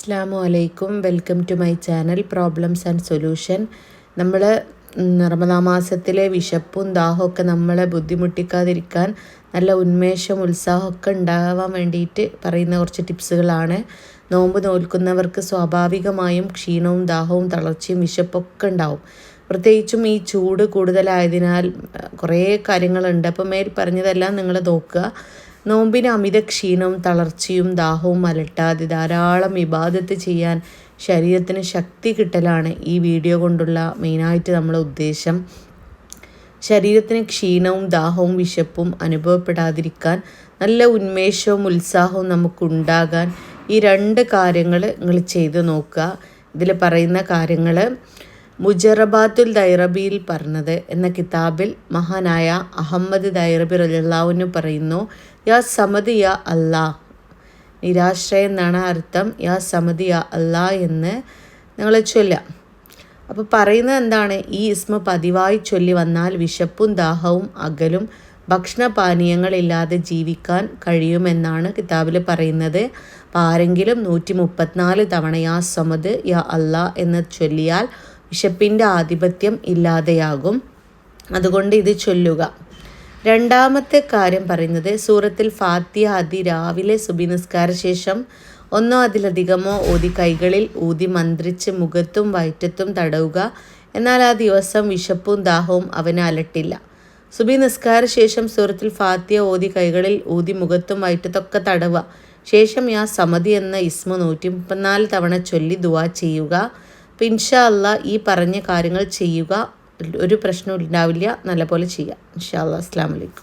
അസ്സാം വലൈക്കും welcome to my channel problems and solution. നമ്മൾ റമദാ മാസത്തിലെ വിശപ്പും ഒക്കെ നമ്മളെ ബുദ്ധിമുട്ടിക്കാതിരിക്കാൻ നല്ല ഉന്മേഷം ഉത്സാഹമൊക്കെ ഉണ്ടാവാൻ വേണ്ടിയിട്ട് പറയുന്ന കുറച്ച് ടിപ്സുകളാണ്. നോമ്പ് നോൽക്കുന്നവർക്ക് സ്വാഭാവികമായും ക്ഷീണവും ദാഹവും തളർച്ചയും വിശപ്പൊക്കെ ഉണ്ടാവും. പ്രത്യേകിച്ചും ഈ ചൂട് കൂടുതലായതിനാൽ കുറേ കാര്യങ്ങളുണ്ട്. അപ്പോൾ മേൽ പറഞ്ഞതെല്ലാം നിങ്ങൾ നോക്കുക. നോമ്പിന് അമിത ക്ഷീണവും തളർച്ചയും ദാഹവും അലട്ടാതെ ധാരാളം വിവാദത്ത് ചെയ്യാൻ ശരീരത്തിന് ശക്തി കിട്ടലാണ് ഈ വീഡിയോ കൊണ്ടുള്ള മെയിനായിട്ട് നമ്മളെ ഉദ്ദേശം. ശരീരത്തിന് ക്ഷീണവും ദാഹവും വിശപ്പും അനുഭവപ്പെടാതിരിക്കാൻ നല്ല ഉന്മേഷവും ഉത്സാഹവും നമുക്കുണ്ടാകാൻ ഈ രണ്ട് കാര്യങ്ങൾ നിങ്ങൾ ചെയ്തു നോക്കുക. ഇതിൽ പറയുന്ന കാര്യങ്ങൾ മുജറബാത്തുൽ ദൈറബിയിൽ പറഞ്ഞത് എന്ന കിതാബിൽ മഹാനായ അഹമ്മദ് ദൈറബി റലാവുന്നു പറയുന്നു യാ സമതി യാ അല്ലാ നിരാശ്രയം എന്നാണ് അർത്ഥം യാ സമതി യാ അല്ലാ എന്ന് നിങ്ങൾ ചൊല്ലാം അപ്പോൾ പറയുന്നത് എന്താണ്? ഈ ഇസ്മ പതിവായി ചൊല്ലി വന്നാൽ വിശപ്പും ദാഹവും അകലും ഭക്ഷണപാനീയങ്ങളില്ലാതെ ജീവിക്കാൻ കഴിയുമെന്നാണ് കിതാബിൽ പറയുന്നത്. ആരെങ്കിലും നൂറ്റി മുപ്പത്തിനാല് തവണ യാ സമദ് യാ അല്ലാ എന്ന് ചൊല്ലിയാൽ വിശപ്പിന്റെ ആധിപത്യം ഇല്ലാതെയാകും. അതുകൊണ്ട് ഇത് ചൊല്ലുക. രണ്ടാമത്തെ കാര്യം പറയുന്നത് സൂറത്തിൽ ഫാത്തിയ അതി രാവിലെ സുബി നിസ്കാര ശേഷം ഒന്നോ അതിലധികമോ ഓതി കൈകളിൽ ഊതി മന്ത്രിച്ച് മുഖത്തും വയറ്റത്തും തടവുക. എന്നാൽ ആ ദിവസം വിശപ്പും ദാഹവും അവന് അലട്ടില്ല. സുബി നിസ്കാര ശേഷം സൂറത്തിൽ ഫാത്തിയ ഓതി കൈകളിൽ ഊതി മുഖത്തും വയറ്റത്തൊക്കെ തടവുക. ശേഷം യാ സമതി എന്ന ഇസ്മു നൂറ്റി മുപ്പത്തിനാല് തവണ ചൊല്ലി ദുവാ ചെയ്യുക. അപ്പം ഇൻഷാ അല്ല ഈ പറഞ്ഞ കാര്യങ്ങൾ ചെയ്യുക. ഒരു പ്രശ്നവും ഉണ്ടാവില്ല നല്ലപോലെ ചെയ്യുക ഇൻഷാ അല്ലാ. അസ്സാം വലൈക്കും